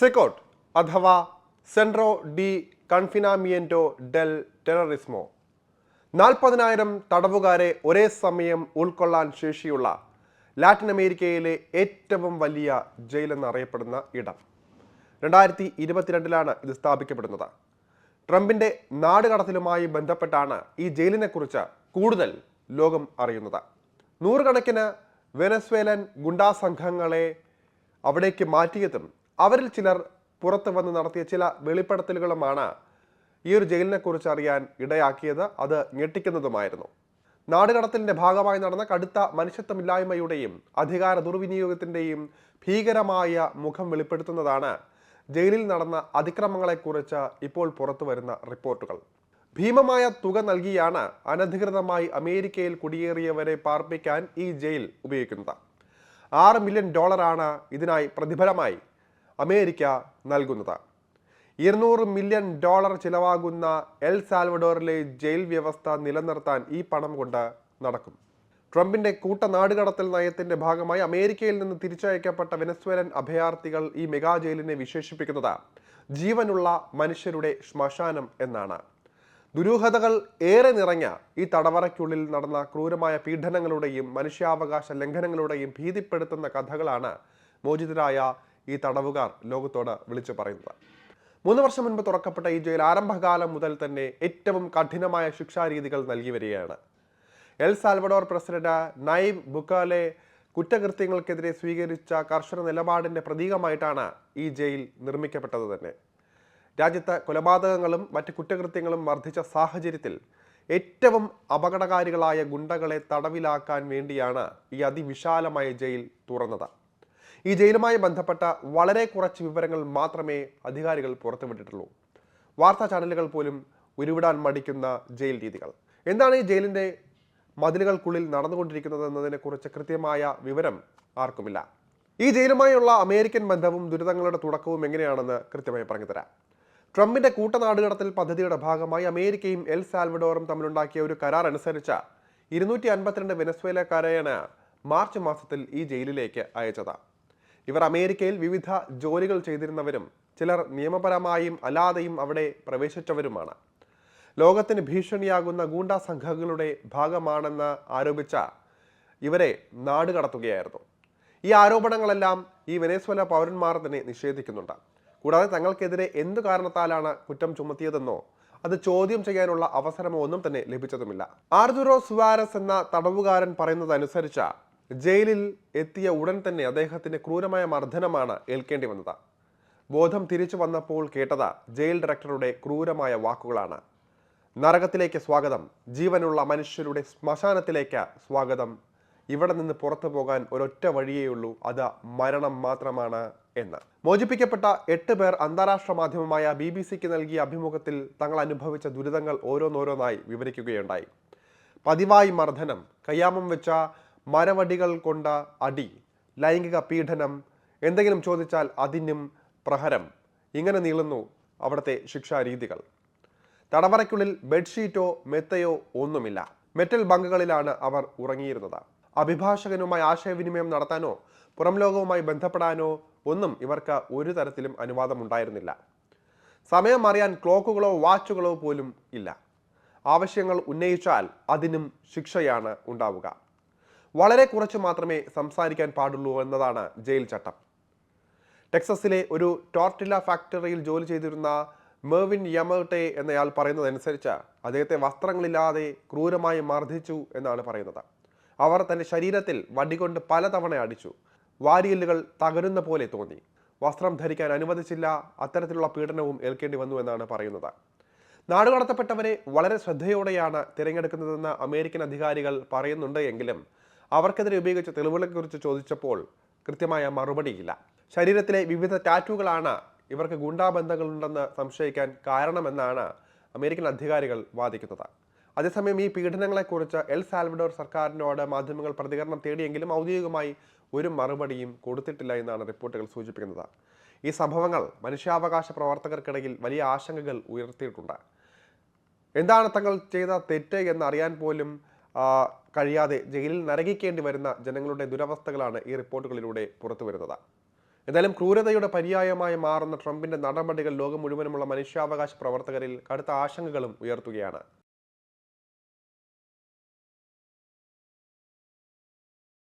സെക്കോട്ട് അഥവാ സെൻട്രോ D കൺഫിനാമിയന്റോ del ടെററിസ്മോ നാൽപ്പതിനായിരം തടവുകാരെ ഒരേ സമയം ഉൾക്കൊള്ളാൻ ശേഷിയുള്ള ലാറ്റിൻ അമേരിക്കയിലെ ഏറ്റവും വലിയ ജയിലെന്നറിയപ്പെടുന്ന ഇടം. രണ്ടായിരത്തി ഇരുപത്തിരണ്ടിലാണ് ഇത് സ്ഥാപിക്കപ്പെടുന്നത്. ട്രംപിന്റെ നാടുകടത്തലുമായി ബന്ധപ്പെട്ടാണ് ഈ ജയിലിനെക്കുറിച്ച് കൂടുതൽ ലോകം അറിയുന്നത്. നൂറുകണക്കിന് വെനസ്വേലൻ ഗുണ്ടാ സംഘങ്ങളെ അവിടേക്ക് മാറ്റിയതും അവരിൽ ചിലർ പുറത്തു വന്ന് നടത്തിയ ചില വെളിപ്പെടുത്തലുകളുമാണ് ഈ ഒരു ജയിലിനെ കുറിച്ച് അറിയാൻ ഇടയാക്കിയത്. അത് ഞെട്ടിക്കുന്നതുമായിരുന്നു. നാടുകടത്തലിന്റെ ഭാഗമായി നടന്ന കടുത്ത മനുഷ്യത്വമില്ലായ്മയുടെയും അധികാര ദുർവിനിയോഗത്തിന്റെയും ഭീകരമായ മുഖം വെളിപ്പെടുത്തുന്നതാണ് ജയിലിൽ നടന്ന അതിക്രമങ്ങളെക്കുറിച്ച് ഇപ്പോൾ പുറത്തു വരുന്ന റിപ്പോർട്ടുകൾ. ഭീമമായ തുക നൽകിയാണ് അനധികൃതമായി അമേരിക്കയിൽ കുടിയേറിയവരെ പാർപ്പിക്കാൻ ഈ ജയിൽ ഉപയോഗിക്കുന്നത്. ആറ് മില്യൺ ഡോളറാണ് ഇതിനായി പ്രതിഫലമായി അമേരിക്ക നൽകുന്നത്. ഇരുന്നൂറ് മില്യൺ ഡോളർ ചിലവാകുന്ന എൽ സാൽവഡോറിലെ ജയിൽ വ്യവസ്ഥ നിലനിർത്താൻ ഈ പണം കൊണ്ട് നടക്കും. ട്രംപിന്റെ കൂട്ട നാടുകടത്തൽ നയത്തിന്റെ ഭാഗമായി അമേരിക്കയിൽ നിന്ന് തിരിച്ചയക്കപ്പെട്ട വെനസ്വേലൻ അഭയാർത്ഥികൾ ഈ മെഗാ ജയിലിനെ വിശേഷിപ്പിക്കുന്നത് ജീവനുള്ള മനുഷ്യരുടെ ശ്മശാനം എന്നാണ്. ദുരൂഹതകൾ ഏറെ നിറഞ്ഞ ഈ തടവറയ്ക്കുള്ളിൽ നടന്ന ക്രൂരമായ പീഡനങ്ങളുടെയും മനുഷ്യാവകാശ ലംഘനങ്ങളുടെയും ഭീതിപ്പെടുത്തുന്ന കഥകളാണ് മോചിതരായ ഈ തടവുകാർ ലോകത്തോട് വിളിച്ചു പറയുന്നത്. മൂന്ന് വർഷം മുൻപ് തുറക്കപ്പെട്ട ഈ ജയിൽ ആരംഭകാലം മുതൽ തന്നെ ഏറ്റവും കഠിനമായ ശിക്ഷാരീതികൾ നൽകി വരികയാണ്. El Salvador president Nayib Bukele കുറ്റകൃത്യങ്ങൾക്കെതിരെ സ്വീകരിച്ച കർശന നിലപാടിന്റെ പ്രതീകമായിട്ടാണ് ഈ ജയിൽ നിർമ്മിക്കപ്പെട്ടത് തന്നെ. രാജ്യത്ത് കൊലപാതകങ്ങളും മറ്റ് കുറ്റകൃത്യങ്ങളും വർദ്ധിച്ച സാഹചര്യത്തിൽ ഏറ്റവും അപകടകാരികളായ ഗുണ്ടകളെ തടവിലാക്കാൻ വേണ്ടിയാണ് ഈ അതിവിശാലമായ ജയിൽ തുറന്നത്. ഈ ജയിലുമായി ബന്ധപ്പെട്ട വളരെ കുറച്ച് വിവരങ്ങൾ മാത്രമേ അധികാരികൾ പുറത്തുവിട്ടിട്ടുള്ളൂ. വാർത്താ ചാനലുകൾ പോലും ഉരുവിടാൻ മടിക്കുന്ന ജയിൽ രീതികൾ. എന്താണ് ഈ ജയിലിന്റെ മതിലുകൾക്കുള്ളിൽ നടന്നുകൊണ്ടിരിക്കുന്നത് എന്നതിനെക്കുറിച്ച് കൃത്യമായ വിവരം ആർക്കുമില്ല. ഈ ജയിലുമായുള്ള അമേരിക്കൻ ബന്ധവും ദുരിതങ്ങളുടെ തുടക്കവും എങ്ങനെയാണെന്ന് കൃത്യമായി പറഞ്ഞുതരാം. ട്രംപിന്റെ കൂട്ടനാടുകടത്തൽ പദ്ധതിയുടെ ഭാഗമായി അമേരിക്കയും എൽ സാൽവഡോറും തമ്മിലുണ്ടാക്കിയ ഒരു കരാർ അനുസരിച്ച് ഇരുന്നൂറ്റി അൻപത്തിരണ്ട് വെനസ്വേലക്കാരെയാണ് മാർച്ച് മാസത്തിൽ ഈ ജയിലിലേക്ക് അയച്ചത്. ഇവർ അമേരിക്കയിൽ വിവിധ ജോലികൾ ചെയ്തിരുന്നവരും ചിലർ നിയമപരമായും അല്ലാതെയും അവിടെ പ്രവേശിച്ചവരുമാണ്. ലോകത്തിന് ഭീഷണിയാകുന്ന ഗൂണ്ടാ സംഘങ്ങളുടെ ഭാഗമാണെന്ന് ആരോപിച്ച ഇവരെ നാടുകടത്തുകയായിരുന്നു ഈ ആരോപണങ്ങളെല്ലാം ഈ വെനേസ്വല പൗരന്മാർ തന്നെ നിഷേധിക്കുന്നുണ്ട്. കൂടാതെ തങ്ങൾക്കെതിരെ എന്തു കാരണത്താലാണ് കുറ്റം ചുമത്തിയതെന്നോ അത് ചോദ്യം ചെയ്യാനുള്ള അവസരമോ ഒന്നും തന്നെ ലഭിച്ചതുമില്ല. ആർജുറോ സുവാരസ് എന്ന തടവുകാരൻ പറയുന്നതനുസരിച്ച് ജയിലിൽ എത്തിയ ഉടൻ തന്നെ അദ്ദേഹത്തിന് ക്രൂരമായ മർദ്ദനമാണ് ഏൽക്കേണ്ടി വന്നത്. ബോധം തിരിച്ചു വന്നപ്പോൾ കേട്ടത് ജയിൽ ഡയറക്ടറുടെ ക്രൂരമായ വാക്കുകളാണ്. നരകത്തിലേക്ക് സ്വാഗതം ജീവനുള്ള മനുഷ്യരുടെ ശ്മശാനത്തിലേക്ക് സ്വാഗതം ഇവിടെ നിന്ന് പുറത്തു പോകാൻ ഒരൊറ്റ വഴിയേയുള്ളൂ അത് മരണം മാത്രമാണ് എന്ന്. മോചിപ്പിക്കപ്പെട്ട എട്ട് പേർ അന്താരാഷ്ട്ര മാധ്യമമായ ബി ബി സിക്ക് നൽകിയ അഭിമുഖത്തിൽ തങ്ങൾ അനുഭവിച്ച ദുരിതങ്ങൾ ഓരോന്നോരോന്നായി വിവരിക്കുകയുണ്ടായി. പതിവായി മർദ്ദനം കയ്യാമം വെച്ച മരവടികൾ കൊണ്ട അടി ലൈംഗിക പീഡനം എന്തെങ്കിലും ചോദിച്ചാൽ അതിനും പ്രഹരം. ഇങ്ങനെ നീളുന്നു അവിടുത്തെ ശിക്ഷാരീതികൾ. തടവറയ്ക്കുള്ളിൽ ബെഡ്ഷീറ്റോ മെത്തയോ ഒന്നുമില്ല. മെറ്റൽ ബങ്കുകളിലാണ് അവർ ഉറങ്ങിയിരുന്നത്. അഭിഭാഷകനുമായി ആശയവിനിമയം നടത്താനോ പുറം ലോകവുമായി ബന്ധപ്പെടാനോ ഒന്നും ഇവർക്ക് ഒരു തരത്തിലും അനുവാദമുണ്ടായിരുന്നില്ല. സമയം അറിയാൻ ക്ലോക്കുകളോ വാച്ചുകളോ പോലും ഇല്ല. ആവശ്യങ്ങൾ ഉന്നയിച്ചാൽ അതിനും ശിക്ഷയാണ് ഉണ്ടാവുക. വളരെ കുറച്ച് മാത്രമേ സംസാരിക്കാൻ പാടുള്ളൂ എന്നതാണ് ജയിൽ ചട്ടം. ടെക്സസിലെ ഒരു ടോർട്ടില ഫാക്ടറിയിൽ ജോലി ചെയ്തിരുന്ന മെർവിൻ യമർട്ടെ എന്നയാൾ പറയുന്നതനുസരിച്ച് അദ്ദേഹത്തെ വസ്ത്രങ്ങളില്ലാതെ ക്രൂരമായി മർദ്ദിച്ചു എന്നാണ് പറയുന്നത്. അവർ തന്റെ ശരീരത്തിൽ വടികൊണ്ട് പലതവണ അടിച്ചു. വാരിയല്ലുകൾ തകരുന്ന പോലെ തോന്നി. വസ്ത്രം ധരിക്കാൻ അനുവദിച്ചില്ല. അത്തരത്തിലുള്ള പീഡനവും ഏൽക്കേണ്ടി വന്നു എന്നാണ് പറയുന്നത്. നാടുകടത്തപ്പെട്ടവരെ വളരെ ശ്രദ്ധയോടെയാണ് തിരഞ്ഞെടുക്കുന്നതെന്ന് അമേരിക്കൻ അധികാരികൾ പറയുന്നുണ്ട് എങ്കിലും അവർക്കെതിരെ ഉപയോഗിച്ച തെളിവുകളെക്കുറിച്ച് ചോദിച്ചപ്പോൾ കൃത്യമായ മറുപടിയില്ല. ശരീരത്തിലെ വിവിധ ടാറ്റുകളാണ് ഇവർക്ക് ഗുണ്ടാബന്ധങ്ങളുണ്ടെന്ന് സംശയിക്കാൻ കാരണമെന്നാണ് അമേരിക്കൻ അധികാരികൾ വാദിക്കുന്നത്. അതേസമയം ഈ പീഡനങ്ങളെക്കുറിച്ച് എൽ സാൽവഡോർ സർക്കാരിനോട് മാധ്യമങ്ങൾ പ്രതികരണം തേടിയെങ്കിലും ഔദ്യോഗികമായി ഒരു മറുപടിയും കൊടുത്തിട്ടില്ല എന്നാണ് റിപ്പോർട്ടുകൾ സൂചിപ്പിക്കുന്നത്. ഈ സംഭവങ്ങൾ മനുഷ്യാവകാശ പ്രവർത്തകർക്കിടയിൽ വലിയ ആശങ്കകൾ ഉയർത്തിയിട്ടുണ്ട്. എന്താണ് തങ്ങൾ ചെയ്ത തെറ്റ് എന്നറിയാൻ പോലും കഴിയാതെ ജയിലിൽ നരകിക്കേണ്ടി വരുന്ന ജനങ്ങളുടെ ദുരവസ്ഥകളാണ് ഈ റിപ്പോർട്ടുകളിലൂടെ പുറത്തു വരുന്നത് എന്തായാലും ക്രൂരതയുടെ പര്യായമായി മാറുന്ന ട്രംപിന്റെ നടപടികൾ ലോകം മുഴുവനുമുള്ള മനുഷ്യാവകാശ പ്രവർത്തകരിൽ കടുത്ത ആശങ്കകളും ഉയർത്തുകയാണ്.